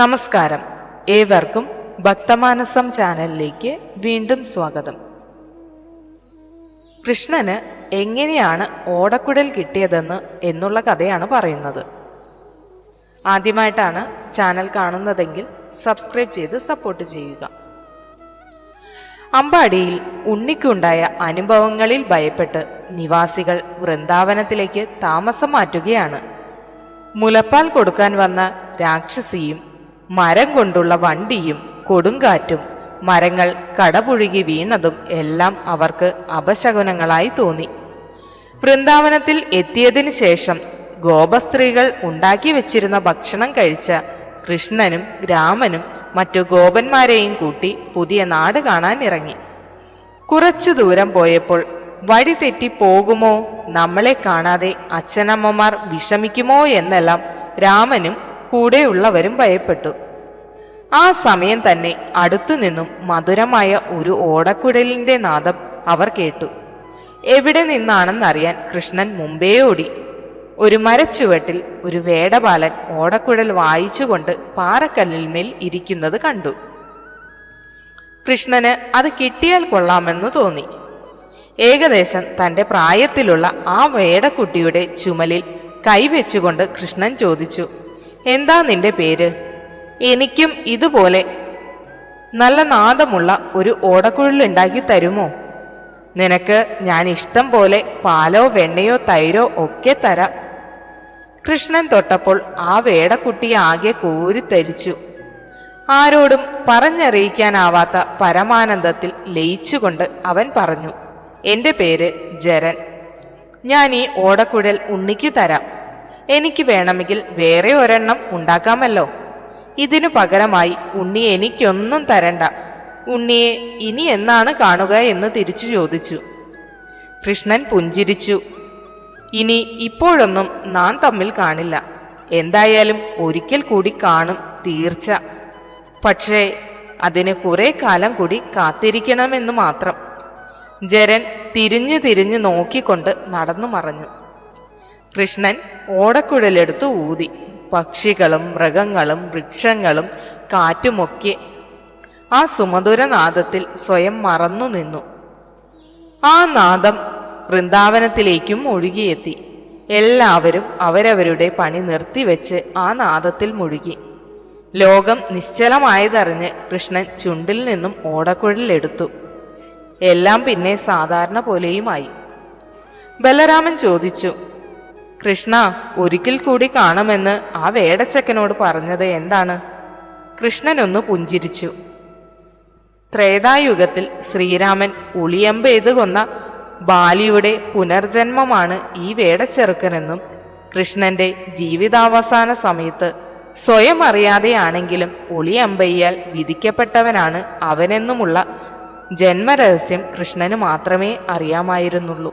നമസ്കാരം. ഏവർക്കും ഭക്തമാനസം ചാനലിലേക്ക് വീണ്ടും സ്വാഗതം. കൃഷ്ണന് എങ്ങനെയാണ് ഓടക്കുടൽ കിട്ടിയതെന്ന് എന്നുള്ള കഥയാണ് പറയുന്നത്. ആദ്യമായിട്ടാണ് ചാനൽ കാണുന്നതെങ്കിൽ സബ്സ്ക്രൈബ് ചെയ്ത് സപ്പോർട്ട് ചെയ്യുക. അമ്പാടിയിൽ ഉണ്ണിക്കുണ്ടായ അനുഭവങ്ങളിൽ ഭയപ്പെട്ട് നിവാസികൾ വൃന്ദാവനത്തിലേക്ക് താമസം മാറ്റുകയാണ്. മുലപ്പാൽ കൊടുക്കാൻ വന്ന രാക്ഷസിയും മരം കൊണ്ടുള്ള വണ്ടിയും കൊടുങ്കാറ്റും മരങ്ങൾ കടപുഴുകി വീണതും എല്ലാം അവർക്ക് അപശകുനങ്ങളായി തോന്നി. വൃന്ദാവനത്തിൽ എത്തിയതിനു ശേഷം ഗോപസ്ത്രീകൾ ഉണ്ടാക്കി വെച്ചിരുന്ന ഭക്ഷണം കഴിച്ച കൃഷ്ണനും രാമനും മറ്റു ഗോപന്മാരെയും കൂട്ടി പുതിയ നാട് കാണാൻ ഇറങ്ങി. കുറച്ചു ദൂരം പോയപ്പോൾ വഴി തെറ്റി പോകുമോ? നമ്മളെ കാണാതെ അച്ഛനമ്മമാർ വിഷമിക്കുമോ എന്നെല്ലാം രാമനും കൂടെയുള്ളവരും ഭയപ്പെട്ടു. ആ സമയം തന്നെ അടുത്തു നിന്നും മധുരമായ ഒരു ഓടക്കുഴലിന്റെ നാദം അവർ കേട്ടു. എവിടെ നിന്നാണെന്നറിയാൻ കൃഷ്ണൻ മുമ്പേ ഓടി. ഒരു മരച്ചുവട്ടിൽ ഒരു വേടപാലൻ ഓടക്കുഴൽ വായിച്ചുകൊണ്ട് പാറക്കല്ലിന്മേൽ ഇരിക്കുന്നത് കണ്ടു. കൃഷ്ണന് അത് കിട്ടിയാൽ കൊള്ളാമെന്ന് തോന്നി. ഏകദേശം തന്റെ പ്രായത്തിലുള്ള ആ വേടക്കുട്ടിയുടെ ചുമലിൽ കൈവച്ചുകൊണ്ട് കൃഷ്ണൻ ചോദിച്ചു എന്താ നിന്റെ പേര്? എനിക്കും ഇതുപോലെ നല്ല നാദമുള്ള ഒരു ഓടക്കുഴലുണ്ടാക്കി തരുമോ? നിനക്ക് ഞാൻ ഇഷ്ടം പോലെ പാലോ വെണ്ണയോ തൈരോ ഒക്കെ തരാം. കൃഷ്ണൻ തൊട്ടപ്പോൾ ആ വേടക്കുട്ടി ആകെ കോരിത്തരിച്ചു. ആരോടും പറഞ്ഞറിയിക്കാനാവാത്ത പരമാനന്ദത്തിൽ ലയിച്ചുകൊണ്ട് അവൻ പറഞ്ഞു എന്റെ പേര് ജരൻ. ഞാൻ ഈ ഓടക്കുഴൽ ഉണ്ണിക്ക് തരാം. എനിക്ക് വേണമെങ്കിൽ വേറെ ഒരെണ്ണം ഉണ്ടാക്കാമല്ലോ. ഇതിനു പകരമായി ഉണ്ണി എനിക്കൊന്നും തരണ്ട. ഉണ്ണിയെ ഇനി എന്നാണ് കാണുക എന്ന് തിരിച്ചു ചോദിച്ചു. കൃഷ്ണൻ പുഞ്ചിരിച്ചു. ഇനി ഇപ്പോഴൊന്നും നാം തമ്മിൽ കാണില്ല. എന്തായാലും ഒരിക്കൽ കൂടി കാണും തീർച്ച. പക്ഷേ അതിന് കുറെ കാലം കൂടി കാത്തിരിക്കണമെന്ന് മാത്രം. ജരൻ തിരിഞ്ഞു തിരിഞ്ഞു നോക്കിക്കൊണ്ട് നടന്നു മറഞ്ഞു. കൃഷ്ണൻ ഓടക്കുഴലെടുത്ത് ഊതി. പക്ഷികളും മൃഗങ്ങളും വൃക്ഷങ്ങളും കാറ്റുമൊക്കെ ആ സുമധുരനാദത്തിൽ സ്വയം മറന്നു നിന്നു. ആ നാദം വൃന്ദാവനത്തിലേക്കും ഒഴുകിയെത്തി. എല്ലാവരും അവരവരുടെ പണി നിർത്തിവെച്ച് ആ നാദത്തിൽ മുഴുകി. ലോകം നിശ്ചലമായതറിഞ്ഞ് കൃഷ്ണൻ ചുണ്ടിൽ നിന്നും ഓടക്കുഴലെടുത്തു എല്ലാം പിന്നെ സാധാരണ പോലെയുമായി. ബലരാമൻ ചോദിച്ചു കൃഷ്ണ ഒരിക്കൽ കൂടി കാണുമെന്ന് ആ വേടച്ചക്കനോട് പറഞ്ഞത് എന്താണ്? കൃഷ്ണനൊന്ന് പുഞ്ചിരിച്ചു. ത്രേതായുഗത്തിൽ ശ്രീരാമൻ ഉളിയമ്പെയ്ത് കൊന്ന ബാലിയുടെ പുനർജന്മമാണ് ഈ വേടച്ചെറുക്കനെന്നും കൃഷ്ണന്റെ ജീവിതാവസാന സമയത്ത് സ്വയം അറിയാതെയാണെങ്കിലും ഒളിയമ്പയ്യാൽ വിധിക്കപ്പെട്ടവനാണ് അവനെന്നുമുള്ള ജന്മരഹസ്യം കൃഷ്ണന് മാത്രമേ അറിയാമായിരുന്നുള്ളൂ.